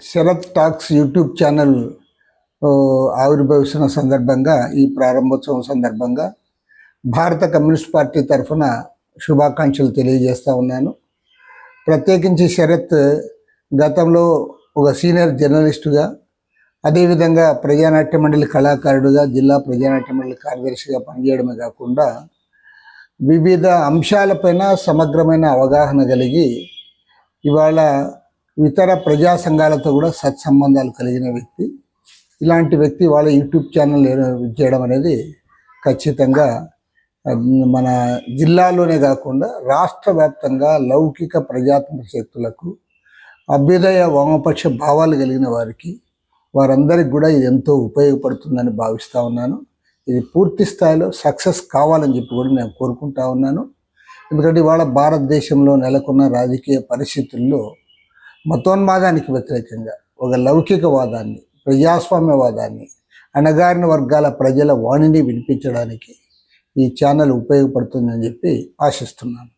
Sarath talks YouTube channel ఆవిర్భవిస్తున్న సందర్భంగా ఈ ప్రారంభోత్సవం సందర్భంగా భారత కమ్యూనిస్ట్ పార్టీ తరఫున శుభాకాంక్షలు తెలియజేస్తూ ఉన్నాను. ప్రత్యేకించి శరత్ గతంలో ఒక సీనియర్ జర్నలిస్టుగా అదేవిధంగా ప్రజానాట్య మండలి కళాకారుడుగా జిల్లా ప్రజానాట్య మండలి కార్యదర్శిగా పనిచేయడమే కాకుండా వివిధ అంశాలపైన సమగ్రమైన అవగాహన కలిగి ఇవాళ ఇతర ప్రజా సంఘాలతో కూడా సత్సంబంధాలు కలిగిన వ్యక్తి. ఇలాంటి వ్యక్తి వాళ్ళ యూట్యూబ్ ఛానల్ చేయడం అనేది ఖచ్చితంగా మన జిల్లాలోనే కాకుండా రాష్ట్ర వ్యాప్తంగా లౌకిక ప్రజాతంత్ర శక్తులకు అభ్యుదయ వామపక్ష భావాలు కలిగిన వారికి వారందరికి కూడా ఇది ఎంతో ఉపయోగపడుతుందని భావిస్తూ ఉన్నాను. ఇది పూర్తి స్థాయిలో సక్సెస్ కావాలని చెప్పి కూడా నేను కోరుకుంటా ఉన్నాను. ఎందుకంటే ఇవాళ భారతదేశంలో నెలకొన్న రాజకీయ పరిస్థితుల్లో మతోన్మాదానికి వ్యతిరేకంగా ఒక లౌకికవాదాన్ని ప్రజాస్వామ్యవాదాన్ని అణగారిన వర్గాల ప్రజల వాణిని వినిపించడానికి ఈ ఛానల్ ఉపయోగపడుతుందని చెప్పి ఆశిస్తున్నాను.